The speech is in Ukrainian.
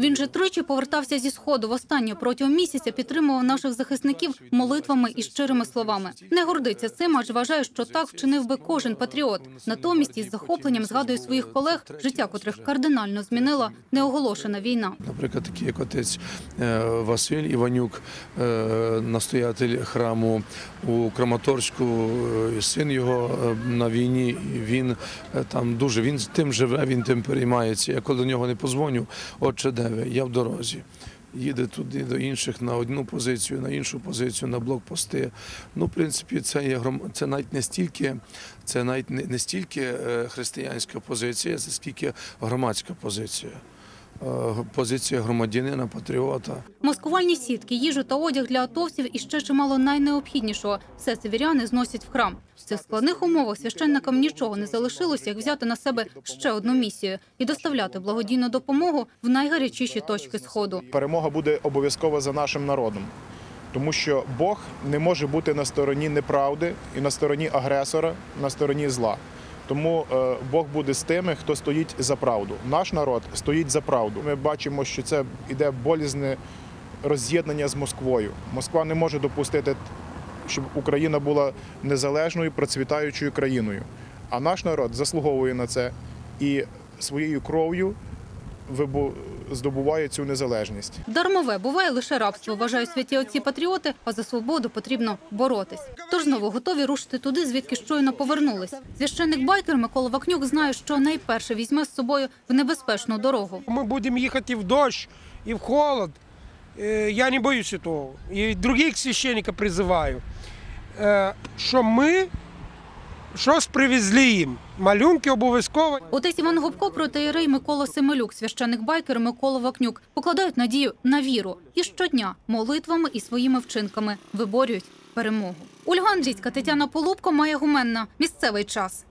Він же тричі повертався зі сходу. Востаннє протягом місяця підтримував наших захисників молитвами і щирими словами. Не гордиться цим, адже вважає, що так вчинив би кожен патріот. Натомість із захопленням згадує своїх колег, життя котрих кардинально змінила неоголошена війна. Наприклад, такий як отець е, Василь Іванюк, е, настоятель храму у Краматорську, е, син його на війні. Він там дуже він тим живе, він тим переймається. Я коли до нього не позвоню, отче де? Я в дорозі. Їде туди до інших на одну позицію, на іншу позицію, на блокпости. Ну, в принципі, це є гром... це навіть не стільки, це навіть не, стільки е, християнська позиція, це скільки громадська позиція. Е, Позиція громадянина, патріота. Маскувальні сітки, їжу та одяг для атовців і ще чимало найнеобхіднішого. Все севіряни зносять в храм. В цих складних умовах священникам нічого не залишилося, як взяти на себе ще одну місію і доставляти благодійну допомогу в найгарячіші точки сходу. перемога буде обов'язково за нашим народом. Тому що Бог не може бути на стороні неправди і на стороні агресора, на стороні зла. Тому е, Бог буде з тими, хто стоїть за правду. Наш народ стоїть за правду. Ми бачимо, що це іде болізне роз'єднання з Москвою. Москва не може допустити, щоб Україна була незалежною, процвітаючою країною. А наш народ заслуговує на це і своєю кров'ю здобуває цю незалежність. Дармове буває лише рабство, вважають святі отці патріоти, а за свободу потрібно боротись. Тож знову готові рушити туди, звідки щойно повернулись. Священник байкер Микола Вакнюк знає, що найперше візьме з собою в небезпечну дорогу. Мы будем ехать и в дождь, и в холод. Э, Я не боюсь этого. И других священников призываю, э, що ми щось привезли їм. Малюнки обов'язково. Отець Іван Губко, протеєрей Микола Семелюк, священик байкер Микола Вакнюк покладають надію на віру і щодня молитвами і своїми вчинками виборюють перемогу. Ольга Андрійська, Тетяна Полубко, має Гуменна. Місцевий час.